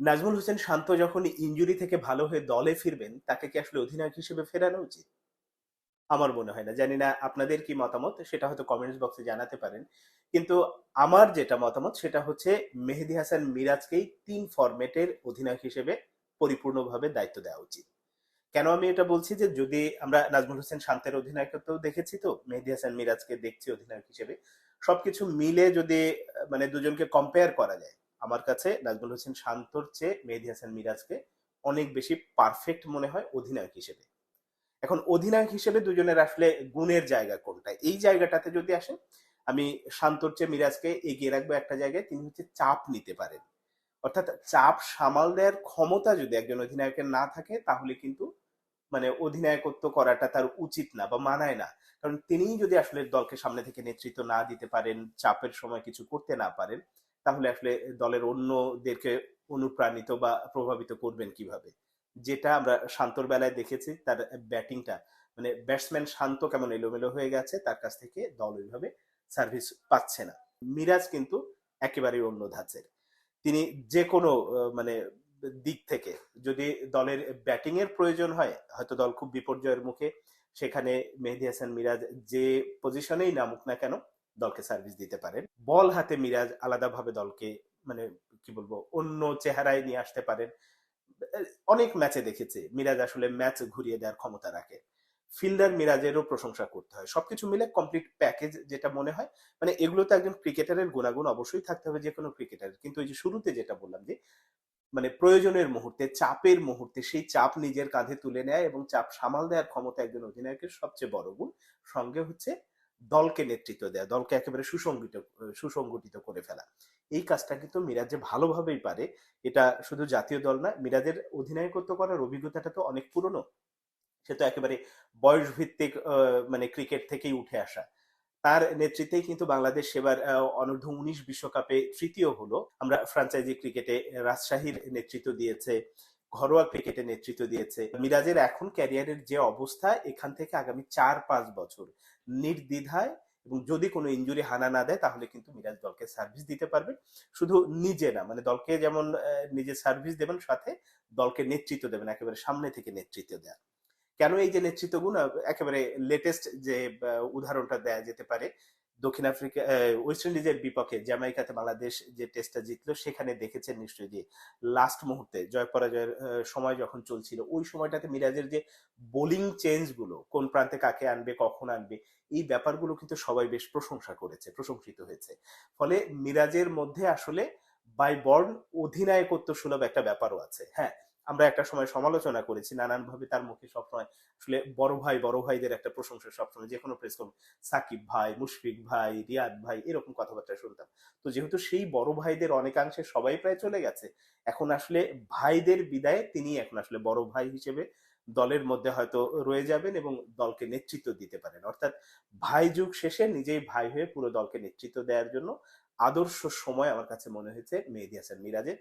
নাজমুল হোসেন শান্ত যখন ইনজুরি থেকে ভালো হয়ে দলে ফিরবেন, তাকে কি আসলে অধিনায়ক হিসেবে ফেরানো উচিত? আমার মনে হয় না। জানি না আপনাদের কি মতামত, সেটা হয়তো কমেন্টস বক্সে জানাতে পারেন। কিন্তু আমার যেটা মতামত, সেটা হচ্ছে মেহেদি হাসান মিরাজকেই তিন ফরম্যাটের অধিনায়ক হিসেবে পরিপূর্ণভাবে দায়িত্ব দেওয়া উচিত। কেন আমি এটা বলছি যে, যদি আমরা নাজমুল হোসেন শান্তের অধিনায়কত্ব দেখেছি তো, মেহেদি হাসান মিরাজকে দেখছি অধিনায়ক হিসেবে, সবকিছু মিলে যদি মানে দুজনকে কম্পেয়ার করা যায় আমার কাছে নাজমুল হোসেন শান্তর চেয়ে মেহেদি হাসান মিরাজকে অনেক বেশি পারফেক্ট মনে হয় অধিনায়ক হিসেবে। এখন অধিনায়ক হিসেবে দুজনের আসলে গুণের জায়গা কোনটা? এই জায়গাটাতে যদি আসেন, আমি শান্তর চেয়ে মিরাজকে এগিয়ে রাখব একটা জায়গায়, তিনি হচ্ছে চাপ নিতে পারেন। অর্থাৎ চাপ সামাল দেওয়ার ক্ষমতা যদি একজন অধিনায়কের না থাকে, তাহলে কিন্তু মানে অধিনায়কত্ব করাটা তার উচিত না বা মানায় না। কারণ তিনিই যদি আসলে দলকে সামনে থেকে নেতৃত্ব না দিতে পারেন, চাপের সময় কিছু করতে না পারেন তাহলে আসলে দলের অন্যদেরকে অনুপ্রাণিত বা প্রভাবিত করবেন কীভাবে? যেটা আমরা শান্তর বেলায় দেখেছি, তার ব্যাটিংটা মানে ব্যাটসম্যান শান্ত কেমন এলোমেলো হয়ে গেছে, তার কাছ থেকে দল ওইভাবে সার্ভিস পাচ্ছে না। মিরাজ কিন্তু একেবারেই অন্য ধাঁচের। তিনি যে কোনো মানে দিক থেকে যদি দলের ব্যাটিং এর প্রয়োজন হয়, হয়তো দল খুব বিপর্যয়ের মুখে, সেখানে মেহেদি হাসান মিরাজ যে পজিশনেই নামুক না কেন দলকে সার্ভিস দিতে পারেন। বল হাতে মিরাজ আলাদাভাবে দলকে মানে কি বলব, অন্য চেহারায় নিয়ে আসতে পারেন। অনেক ম্যাচে দেখেছে, মিরাজ আসলে ম্যাচ ঘুরিয়ে দেওয়ার ক্ষমতা রাখে। ফিল্ডার মিরাজেরও প্রশংসা করতে হয়। সবকিছু মিলে কমপ্লিট প্যাকেজ যেটা মনে হয় মানে এগুলো তো একজন ক্রিকেটারের গুণাগুণ অবশ্যই থাকতে হবে যে কোনো ক্রিকেটারের কিন্তু ওই যে শুরুতে যেটা বললাম যে মানে প্রয়োজনের মুহূর্তে, চাপের মুহূর্তে সেই চাপ নিজের কাঁধে তুলে নেয় এবং চাপ সামাল দেওয়ার ক্ষমতা একজন অধিনায়কের সবচেয়ে বড় গুণ। সঙ্গে হচ্ছে দলকে নেতৃত্ব দেয়া, দলকে একেবারে সুসংগঠিত সুসংগঠিত করে ফেলা। এই কাজটা কিন্তু মিরাজ যে ভালোভাবেই পারে, এটা শুধু জাতীয় দল না মিরাজের অধিনায়কত্ব করার অভিজ্ঞতাটা তো অনেক পুরনো। সে তো একেবারে বয়স ভিত্তিক মানে ক্রিকেট থেকেই উঠে আসা। তার নেতৃত্বেই কিন্তু বাংলাদেশ সেবার অনূর্ধ্ব উনিশ বিশ্বকাপে তৃতীয় হলো। আমরা ফ্রাঞ্চাইজি ক্রিকেটে রাজশাহীর নেতৃত্ব দিয়েছে। ঘরোয়া ক্রিকেটে নেতৃত্ব দিয়েছে। মিরাজের এখন ক্যারিয়ারের যে অবস্থা, এখান থেকে আগামী চার পাঁচ বছর নির্দ্বিধায় এবং যদি কোনো ইনজুরি হানা না দেয়, তাহলে কিন্তু মিরাজ দলকে সার্ভিস দিতে পারবে। শুধু নিজে না মানে দলকে যেমন নিজে সার্ভিস দেবেন, সাথে দলকে নেতৃত্ব দেবেন, একেবারে সামনে থেকে নেতৃত্ব দেন কেন এই যে নেতৃত্ব গুণ একেবারে লেটেস্ট যে উদাহরণটা দেয়া যেতে পারে দক্ষিণ আফ্রিকা ওয়েস্ট ইন্ডিজের বিপক্ষে জ্যামাইকাতে বাংলাদেশ যে টেস্টটা জিতলো, সেখানে দেখেছেন নিশ্চয়ই যে লাস্ট মুহূর্তে জয় পরাজয়ের সময় যখন চলছিল, ওই সময়টাতে মিরাজের যে বোলিং চেঞ্জগুলো, কোন প্রান্তে কাকে আনবে, কখন আনবে, এই ব্যাপারগুলো কিন্তু সবাই বেশ প্রশংসা করেছে, প্রশংসিত হয়েছে। ফলে মিরাজের মধ্যে আসলে বাই বর্ন অধিনায়কত্ব সুলভ একটা ব্যাপারও আছে। হ্যাঁ আমরা একটা সময় সমালোচনা করেছি, নানানভাবে তার মুখে সবসময় আসলে বড় ভাই, বড় ভাইদের একটা প্রশংসা সবসময় যে কোনো প্রেস সাকিব ভাই, মুশফিক ভাই, রিয়াদ ভাই এরকম কথাবার্তা শুনতাম। তো যেহেতু সেই বড় ভাইদের অনেকাংশে সবাই প্রায় চলে গেছে, এখন আসলে ভাইদের বিদায়ে তিনি এখন আসলে বড় ভাই হিসেবে দলের মধ্যে হয়তো রয়ে যাবেন এবং দলকে নেতৃত্ব দিতে পারেন। অর্থাৎ ভাই যুগ শেষে নিজেই ভাই হয়ে পুরো দলকে নেতৃত্ব দেওয়ার জন্য আদর্শ সময় আমার কাছে মনে হয়েছে মেহেদি হাসান মিরাজের।